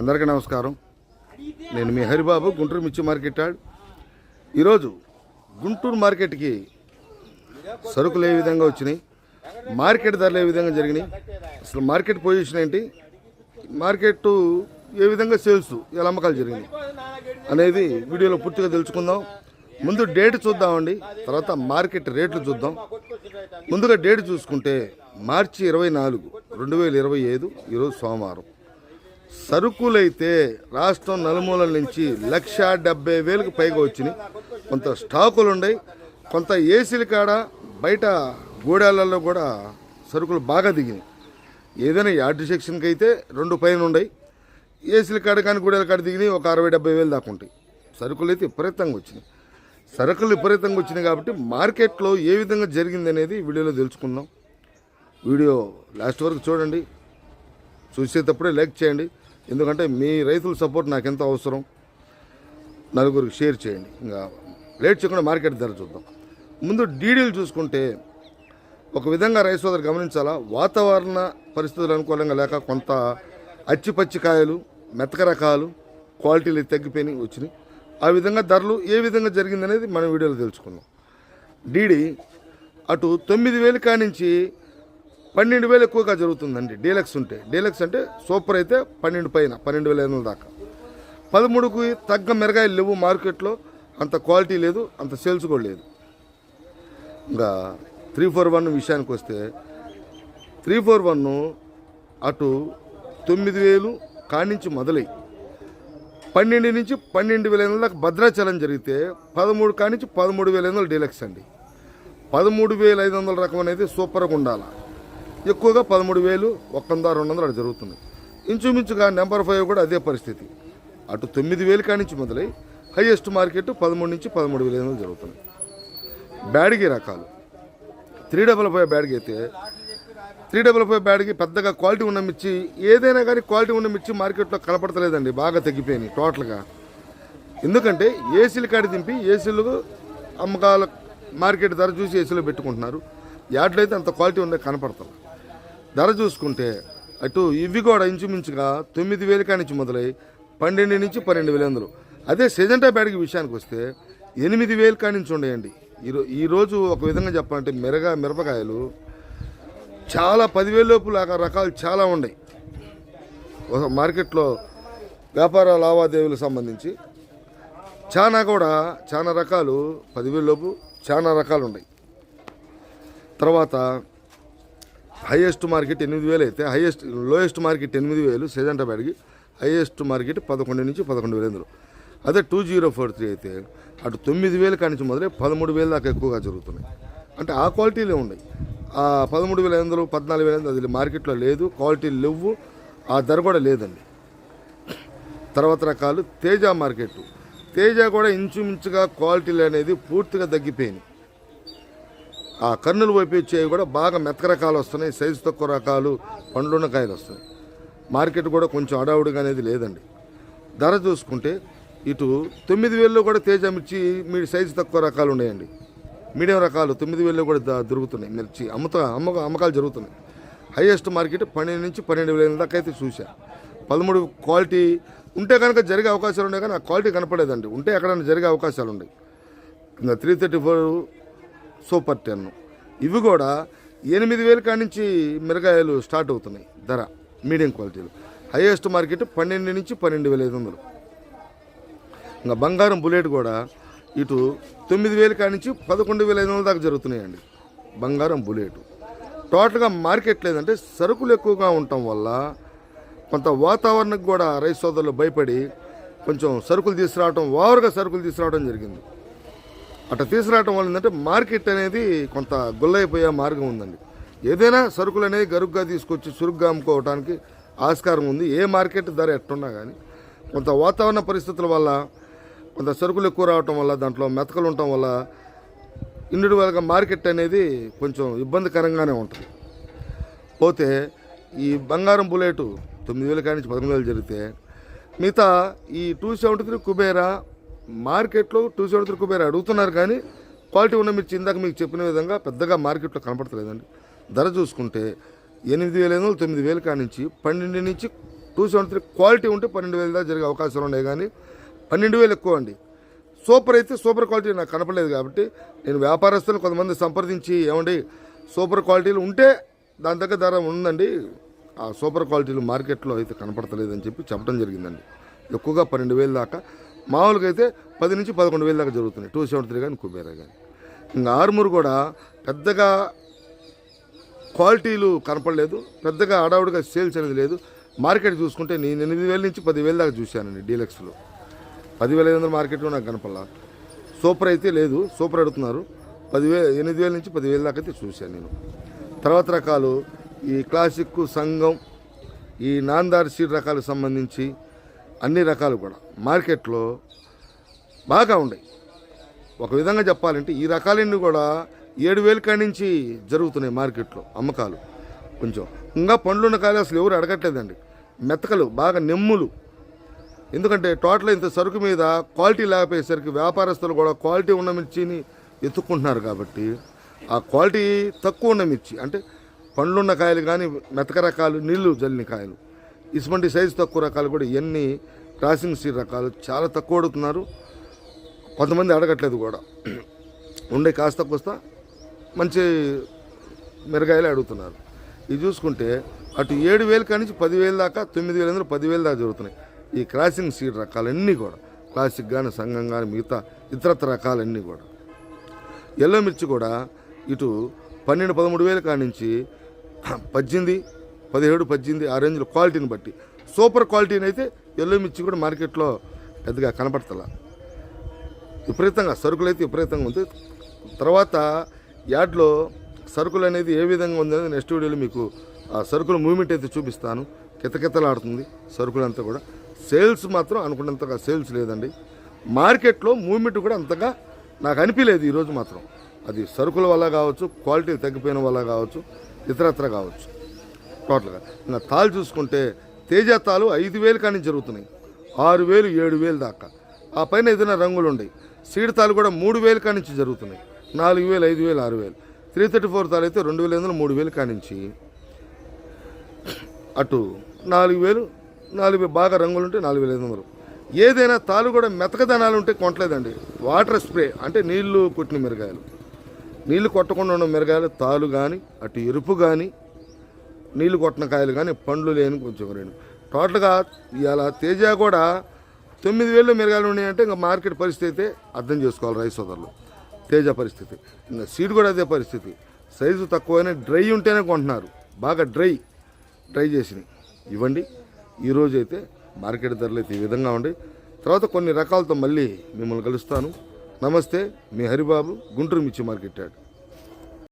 అందరికీ నమస్కారం. నేను మీ హరిబాబు గుంటూరు మిర్చి మార్కెట్ యార్డ్ ఈరోజు గుంటూరు మార్కెట్కి సరుకులు ఏ విధంగా వచ్చినాయి మార్కెట్ ధరలు ఏ విధంగా జరిగినాయి అసలు మార్కెట్ పొజిషన్ ఏంటి మార్కెట్ ఏ విధంగా సేల్స్ ఎలా అమ్మకాలు జరిగినాయి అనేది వీడియోలో పూర్తిగా తెలుసుకుందాం. ముందు డేట్ చూద్దామండి తర్వాత మార్కెట్ రేట్లు చూద్దాం. ముందుగా డేట్ చూసుకుంటే మార్చి ఇరవై నాలుగు రెండు వేల ఇరవై ఐదు ఈరోజు సోమవారం. సరుకులైతే రాష్ట్రం నలుమూలల నుంచి లక్ష డెబ్బై వేలకు పైగా వచ్చినాయి. కొంత స్టాకులు ఉన్నాయి కొంత ఏసీల కాడ బయట గూడాలలో కూడా సరుకులు బాగా దిగినాయి. ఏదైనా యార్డ్ సెక్షన్కి అయితే రెండు పైన ఉన్నాయి ఏసీల కాడ కానీ గూడాల కాడ దిగినాయి. ఒక అరవై డెబ్బై వేలు దాకా ఉంటాయి. సరుకులు అయితే విపరీతంగా వచ్చినాయి. సరుకులు విపరీతంగా వచ్చినాయి కాబట్టి మార్కెట్లో ఏ విధంగా జరిగింది అనేది వీడియోలో తెలుసుకుందాం. వీడియో లాస్ట్ వరకు చూడండి. చూసేటప్పుడే లైక్ చేయండి. ఎందుకంటే మీ రైతుల సపోర్ట్ నాకు ఎంత అవసరం. నలుగురికి షేర్ చేయండి. ఇంకా లేట్ చేయకుండా మార్కెట్ ధర చూద్దాం. ముందు డీడీలు చూసుకుంటే ఒక విధంగా రైతు సోదరు గమనించాలా? వాతావరణ పరిస్థితులు అనుకూలంగా లేక కొంత అచ్చిపచ్చి కాయలు మెతక రకాలు క్వాలిటీలు తగ్గిపోయినాయి వచ్చినాయి. ఆ విధంగా ధరలు ఏ విధంగా జరిగిందనేది మనం వీడియోలో తెలుసుకుందాం. డీడీ అటు తొమ్మిది వేలు కానించి పన్నెండు వేలు ఎక్కువగా జరుగుతుందండి. డీలక్స్ ఉంటే. డీలక్స్ అంటే సూపర్ అయితే పన్నెండు పైన పన్నెండు వేల ఐదు వందల దాకా. పదమూడుకు తగ్గ మిరగాయలు లేవు మార్కెట్లో. అంత క్వాలిటీ లేదు అంత సేల్స్ కూడా లేదు. ఇంకా త్రీ ఫోర్ వన్ విషయానికి వస్తే త్రీ ఫోర్ వన్ అటు తొమ్మిది వేలు కానించి మొదలై పన్నెండు నుంచి పన్నెండు వేల ఐదు వందలకు భద్రాచలం జరిగితే పదమూడు కానించి పదమూడు వేల ఐదు వందలు డీలక్స్ అండి. పదమూడు వేల ఐదు వందల రకం అనేది సూపర్గా ఉండాలి? ఎక్కువగా పదమూడు వేలు ఒక వంద రెండు వందలు అటు జరుగుతుంది ఇంచుమించుగా నెంబర్ ఫైవ్ కూడా అదే పరిస్థితి. అటు తొమ్మిది వేలు కానించి మొదలై హైయెస్ట్ మార్కెట్ పదమూడు నుంచి పదమూడు వేల ఐదు జరుగుతుంది బ్యాడ్గి రకాలు. త్రీ డబల్ ఫైవ్ బ్యాడ్గీ అయితే త్రీ డబల్ ఫైవ్ బ్యాడ్కి పెద్దగా క్వాలిటీ ఉన్న మిర్చి ఏదైనా కానీ క్వాలిటీ ఉన్న మిర్చి మార్కెట్లో కనపడతలేదండి బాగా తగ్గిపోయినాయి టోటల్గా. ఎందుకంటే ఏసీలు కాడి దింపి ఏసీలు అమ్మకాల మార్కెట్ ధర చూసి ఏసీలో పెట్టుకుంటున్నారు. యాడ్లో అయితే అంత క్వాలిటీ ఉండే కనపడతారు ధర చూసుకుంటే అటు ఇవి కూడా ఇంచుమించుగా తొమ్మిది వేల కానించి మొదలై పన్నెండు నుంచి పన్నెండు వేల వందలు అదే సెజెంటా బ్యాడ్కి విషయానికి వస్తే ఎనిమిది వేలు కానించి ఉండేయండి. ఈరో ఈరోజు ఒక విధంగా చెప్పాలంటే మిరగా మిరపకాయలు చాలా పదివేల లోపు లాగా రకాలు చాలా ఉన్నాయి. మార్కెట్లో వ్యాపార లావాదేవీలకు సంబంధించి చాలా కూడా చాలా రకాలు పదివేల లోపు చాలా రకాలు ఉన్నాయి. తర్వాత హైయెస్ట్ మార్కెట్ ఎనిమిది వేలు అయితే హైయెస్ట్ లోయెస్ట్ మార్కెట్ ఎనిమిది వేలు సెజెంటా బ్యాడ్కి హైయెస్ట్ మార్కెట్ పదకొండు నుంచి పదకొండు వేల ఎందులో అదే టూ జీరో ఫోర్ త్రీ అయితే అటు తొమ్మిది వేల కానించి మొదలై పదమూడు వేలు దాకా ఎక్కువగా జరుగుతున్నాయి. అంటే ఆ క్వాలిటీలే ఉన్నాయి. ఆ పదమూడు వేల ఎందులో పద్నాలుగు వేల అది మార్కెట్లో లేదు క్వాలిటీలు లేవు ఆ ధర కూడా లేదండి. తర్వాత రకాలు తేజ మార్కెట్. తేజ కూడా ఇంచుమించుగా క్వాలిటీలు అనేది పూర్తిగా తగ్గిపోయినాయి. ఆ కర్నూలు వైపు వచ్చేవి కూడా బాగా మెత్తక రకాలు వస్తున్నాయి సైజు తక్కువ రకాలు పండ్లున్న కాయలు వస్తున్నాయి. మార్కెట్ కూడా కొంచెం అడావుడిగా అనేది లేదండి. ధర చూసుకుంటే ఇటు తొమ్మిది వేల్లో కూడా తేజ మిర్చి మీ సైజు తక్కువ రకాలు ఉన్నాయండి. మీడియం రకాలు తొమ్మిది వేల్లో కూడా దొరుకుతున్నాయి. మిర్చి అమ్మక అమ్మ అమ్మకాలు జరుగుతున్నాయి. హైయెస్ట్ మార్కెట్ పన్నెండు నుంచి పన్నెండు వేల దాకా అయితే చూసా పదమూడు క్వాలిటీ ఉంటే కనుక జరిగే అవకాశాలు ఉన్నాయి కానీ ఆ క్వాలిటీ కనపడేదండి ఉంటే ఎక్కడైనా జరిగే అవకాశాలు ఉన్నాయి. Three thirty four super ten. ఇవి కూడా ఎనిమిది వేల కాడి నుంచి మిరగాయలు స్టార్ట్ అవుతున్నాయి ధర మీడియం క్వాలిటీలు. హైయెస్ట్ మార్కెట్ పన్నెండు నుంచి పన్నెండు వేల ఐదు వందలు. ఇంకా బంగారం బుల్లెట్ కూడా ఇటు తొమ్మిది వేల కాడి నుంచి పదకొండు వేల ఐదు వందల దాకా జరుగుతున్నాయండి బంగారం బుల్లెట్. టోటల్గా మార్కెట్ లేదంటే సరుకులు ఎక్కువగా ఉండటం వల్ల కొంత వాతావరణకు కూడా రైతు సోదరులు భయపడి కొంచెం సరుకులు తీసుకురావడం ఓవర్గా సరుకులు తీసుకురావడం జరిగింది. అట్లా తీసుకురావటం వల్ల ఏంటంటే మార్కెట్ అనేది కొంత గుల్లైపోయే మార్గం ఉందండి. ఏదైనా సరుకులు అనేది గరుగ్గా తీసుకొచ్చి చురుగ్గా అమ్ముకోవడానికి ఆస్కారం ఉంది. ఏ మార్కెట్ ధర ఎట్టున్నా కానీ కొంత వాతావరణ పరిస్థితుల వల్ల కొంత సరుకులు ఎక్కువ రావటం వల్ల దాంట్లో మెతకలు ఉండటం వల్ల ఇన్నిటి వల్ల మార్కెట్ అనేది కొంచెం ఇబ్బందికరంగానే ఉంటుంది. పోతే ఈ బంగారం బుల్లెట్ తొమ్మిది వేల కానీ నుంచి పదమూడు వేలు జరిగితే మిగతా ఈ టూ సెవెంటీ త్రీ కుబేరా మార్కెట్లో టూ సెవెంటీ త్రీ రూపాయలు అడుగుతున్నారు కానీ క్వాలిటీ ఉన్న మిర్చి ఇందాక మీకు చెప్పిన విధంగా పెద్దగా మార్కెట్లో కనపడతలేదండి. ధర చూసుకుంటే ఎనిమిది వేల ఐదు తొమ్మిది వేలు కానించి పన్నెండు నుంచి టూ సెవెంటీ త్రీ క్వాలిటీ ఉంటే పన్నెండు వేల దాకా జరిగే అవకాశాలు ఉన్నాయి కానీ పన్నెండు వేలు ఎక్కువ అండి. సూపర్ అయితే సూపర్ క్వాలిటీ నాకు కనపడలేదు కాబట్టి నేను వ్యాపారస్తులు కొంతమంది సంప్రదించి ఏమండి సూపర్ క్వాలిటీలు ఉంటే దాని దగ్గర ధర ఉందండి. ఆ సూపర్ క్వాలిటీలు మార్కెట్లో అయితే కనపడతలేదని చెప్పి చెప్పడం జరిగిందండి. ఎక్కువగా పన్నెండు వేలు దాకా మామూలుగా అయితే పది నుంచి పదకొండు వేలు దాకా జరుగుతున్నాయి. టూ సెవెంటీ త్రీ కానీ కుబేరా కానీ ఇంకా ఆర్మూర్ కూడా పెద్దగా క్వాలిటీలు కనపడలేదు. పెద్దగా అడావుడిగా సేల్స్ అనేది లేదు. మార్కెట్ చూసుకుంటే నేను ఎనిమిది వేల నుంచి పదివేల దాకా చూశానండి డీలక్స్లో. పదివేల ఐదు వందల మార్కెట్లో నాకు కనపడలా. సూపర్ అయితే లేదు. సూపర్ అడుగుతున్నారు. పదివేల ఎనిమిది వేల నుంచి పదివేల దాకా అయితే చూశాను నేను. తర్వాత రకాలు ఈ క్లాసిక్ సంఘం ఈ నాందార్ సీడ్ రకాలకు సంబంధించి అన్ని రకాలు కూడా. మార్కెట్లో బాగా ఉన్నాయి. ఒక విధంగా చెప్పాలంటే ఈ రకాలన్నీ కూడా ఏడు వేల కాడి నుంచి జరుగుతున్నాయి మార్కెట్లో అమ్మకాలు. కొంచెం ఇంకా పండ్లున్న కాయలు అసలు ఎవరు అడగట్లేదండి. మెత్తకలు బాగా నెమ్ములు. ఎందుకంటే టోటల్ ఇంత సరుకు మీద క్వాలిటీ లేకపోయేసరికి వ్యాపారస్తులు కూడా క్వాలిటీ ఉన్న మిర్చిని ఎత్తుక్కుంటున్నారు కాబట్టి ఆ క్వాలిటీ తక్కువ ఉన్న మిర్చి అంటే పండ్లున్న కాయలు కానీ మెతక రకాలు నీళ్ళు జల్లిన కాయలు. ఇటువంటి సైజు తక్కువ రకాలు కూడా ఇవన్నీ క్రాసింగ్ సీడ్ రకాలు చాలా తక్కువ అడుగుతున్నారు. కొంతమంది అడగట్లేదు కూడా. ఉండే కాస్త కోస్త మంచి మిరగాయలు అడుగుతున్నారు. ఇది చూసుకుంటే అటు ఏడు వేలు కానించి పదివేలు దాకా తొమ్మిది వేల ఎందుకు పదివేలు దాకా జరుగుతున్నాయి. ఈ క్రాసింగ్ సీడ్ రకాలన్నీ కూడా క్లాసిక్ కానీ సంఘం కానీ మిగతా ఇతరత్ర రకాలన్నీ కూడా. ఎల్లో మిర్చి కూడా ఇటు పన్నెండు పదమూడు వేలు కానించి పద్దెనిమిది పదిహేడు పద్దెనిమిది ఆ రేంజ్లో క్వాలిటీని బట్టి. సూపర్ క్వాలిటీని అయితే ఎల్లో మిర్చి కూడా మార్కెట్లో పెద్దగా కనపడతలా. విపరీతంగా సరుకులు అయితే విపరీతంగా ఉంది. తర్వాత యార్డ్లో సరుకులు అనేది ఏ విధంగా ఉందనేది నెక్స్ట్ వీడియోలో మీకు ఆ సరుకుల మూమెంట్ అయితే చూపిస్తాను. కితకితలాడుతుంది సరుకులంతా కూడా. సేల్స్ మాత్రం అనుకున్నంతగా సేల్స్ లేదండి. మార్కెట్లో మూమెంట్ కూడా అంతగా నాకు అనిపించలేదు ఈరోజు మాత్రం. అది సరుకుల వల్ల కావచ్చు క్వాలిటీ తగ్గిపోయిన వల్ల కావచ్చు ఇతరత్ర కావచ్చు. టోటల్గా. ఇంకా చూసుకుంటే తేజ తాలు ఐదు వేలు కానీ జరుగుతున్నాయి. ఆరు వేలు ఏడు వేలు దాకా. ఆ పైన ఏదైనా రంగులు ఉన్నాయి సీడ్ తాలు కూడా మూడు వేలు కానించి జరుగుతున్నాయి. నాలుగు వేలు ఐదు వేలు ఆరు వేలు. త్రీ థర్టీ ఫోర్ తాలు అయితే రెండు వేల ఎనిమిది మూడు వేలు కానించి అటు నాలుగు వేలు నాలుగు వేలు బాగా రంగులు ఉంటే నాలుగు వేల ఐదు వందలు. ఏదైనా తాలు కూడా మెతకదనాలు ఉంటే కొనట్లేదండి. వాటర్ స్ప్రే అంటే నీళ్ళు కొట్టిన మిరగాయలు. నీళ్ళు కొట్టకుండా ఉన్న మిరగాయలు తాలు కానీ అటు ఎరుపు కానీ నీళ్ళు కొట్టిన కాయలు కానీ పండ్లు లేని కొంచెం రెండు. టోటల్గా ఇవాళ తేజ కూడా తొమ్మిది వేలు మిరగాయలు ఉన్నాయంటే ఇంకా మార్కెట్ పరిస్థితి అయితే అర్థం చేసుకోవాలి రైస్ సోదరులు. తేజ పరిస్థితి. ఇంకా సీడ్ కూడా అదే పరిస్థితి. సైజు తక్కువైనా డ్రై ఉంటేనే కొంటున్నారు. బాగా డ్రై డ్రై చేసినాయి ఇవ్వండి. ఈరోజు అయితే మార్కెట్ ధరలు అయితే ఈ విధంగా ఉండి తర్వాత కొన్ని రకాలతో మళ్ళీ మిమ్మల్ని కలుస్తాను. నమస్తే మీ హరిబాబు గుంటూరు మిర్చి మార్కెట్ యార్డ్.